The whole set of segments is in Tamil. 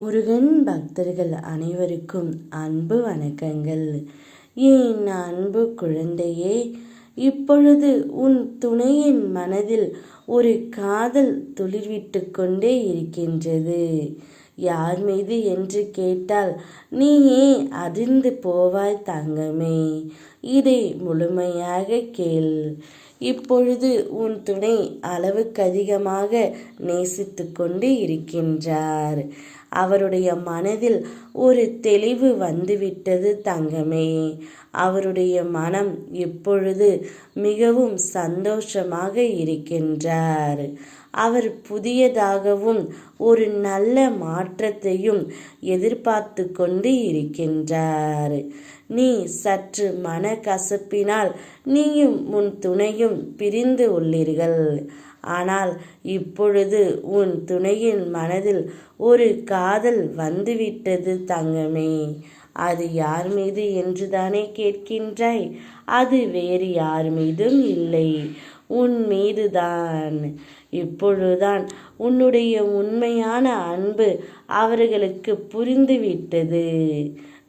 முருகன் பக்தர்கள் அனைவருக்கும் அன்பு வணக்கங்கள். என் அன்பு குழந்தையே இப்பொழுது உன் துணையின் மனதில் ஒரு காதல் துளிர்விட்டு கொண்டே இருக்கின்றது. யார் மீது என்று கேட்டால் நீயே அதிர்ந்து போவாய் தங்கமே. இதை முழுமையாக கேள். இப்பொழுது உன் துணை அளவுக்கு அதிகமாக நேசித்து கொண்டு இருக்கின்றார். அவருடைய மனதில் ஒரு தெளிவு வந்துவிட்டது தங்கமே. அவருடைய மனம் இப்பொழுது மிகவும் சந்தோஷமாக இருக்கின்றார். அவர் புதியதாகவும் ஒரு நல்ல மாற்றத்தையும் எதிர்பார்த்து கொண்டு இருக்கின்றார். நீ சற்று மன கசப்பினால் நீயும் உன் துணையும் பிரிந்து உள்ளீர்கள். ஆனால் இப்பொழுது உன் துணையின் மனதில் ஒரு காதல் வந்துவிட்டது தங்கமே. அது யார் மீது என்றுதானே கேட்கின்றாய்? அது வேறு யார் மீதும் இல்லை. உன் மீதுதான். இப்பொழுதுதான் உன்னுடைய உண்மையான அன்பு அவர்களுக்கு புரிந்துவிட்டது.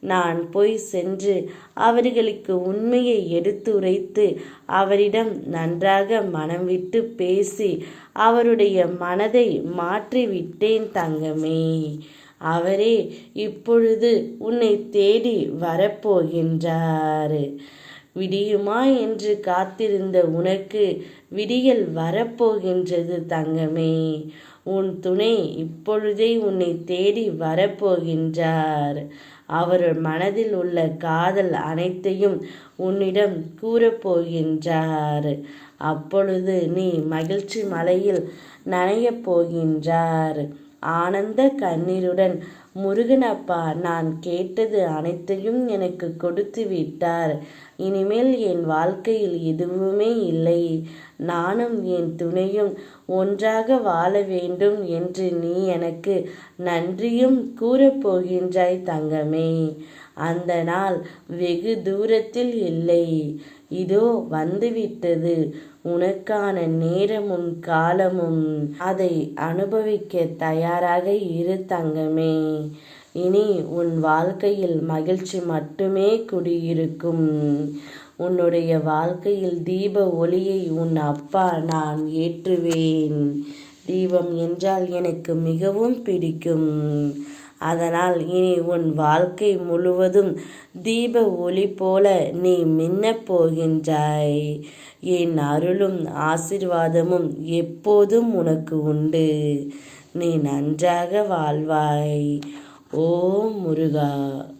நான் போய் சென்று அவர்களுக்கு உண்மையை எடுத்துரைத்து அவரிடம் நன்றாக மனம் விட்டு பேசி அவருடைய மனதை மாற்றிவிட்டேன் தங்கமே. அவரே இப்பொழுது உன்னை தேடி வரப்போகின்றார். விடியுமா என்று காத்திருந்த உனக்கு விடியல் வரப்போகின்றது தங்கமே. உன் துணை இப்பொழுதே உன்னை தேடி வரப்போகின்றார். அவர் மனதில் உள்ள காதல் அனைத்தையும் உன்னிடம் கூறப்போகின்றார். அப்பொழுது நீ மகிழ்ச்சி மலையில் நனையப் போகின்றார். ஆனந்த கண்ணீருடன் முருகனப்பா நான் கேட்டது அனைத்தையும் எனக்கு கொடுத்து விட்டார். இனிமேல் என் வாழ்க்கையில் எதுவுமே இல்லை. நானும் என் துணையும் ஒன்றாக வாழ வேண்டும் என்று நீ எனக்கு நன்றியும் கூறப்போகின்றாய் தங்கமே. அந்த நாள் வெகு தூரத்தில் இல்லை. இதோ வந்துவிட்டது. உனக்கான நேரமும் காலமும் அதை அனுபவிக்க தயாராக இரு தங்கமே. இனி உன் வாழ்க்கையில் மகிழ்ச்சி மட்டுமே குடியிருக்கும். உன்னுடைய வாழ்க்கையில் தீப ஒளியை உன் அப்பா நான் ஏற்றுவேன். தீபம் என்றால் எனக்கு மிகவும் பிடிக்கும். அதனால் இனி உன் வாழ்க்கை முழுவதும் தீப ஒளி போல நீ மின்னப் போகின்றாய். என் அருளும் ஆசிர்வாதமும் எப்போதும் உனக்கு உண்டு. நீ நன்றாக வாழ்வாய். ஓ முருகா.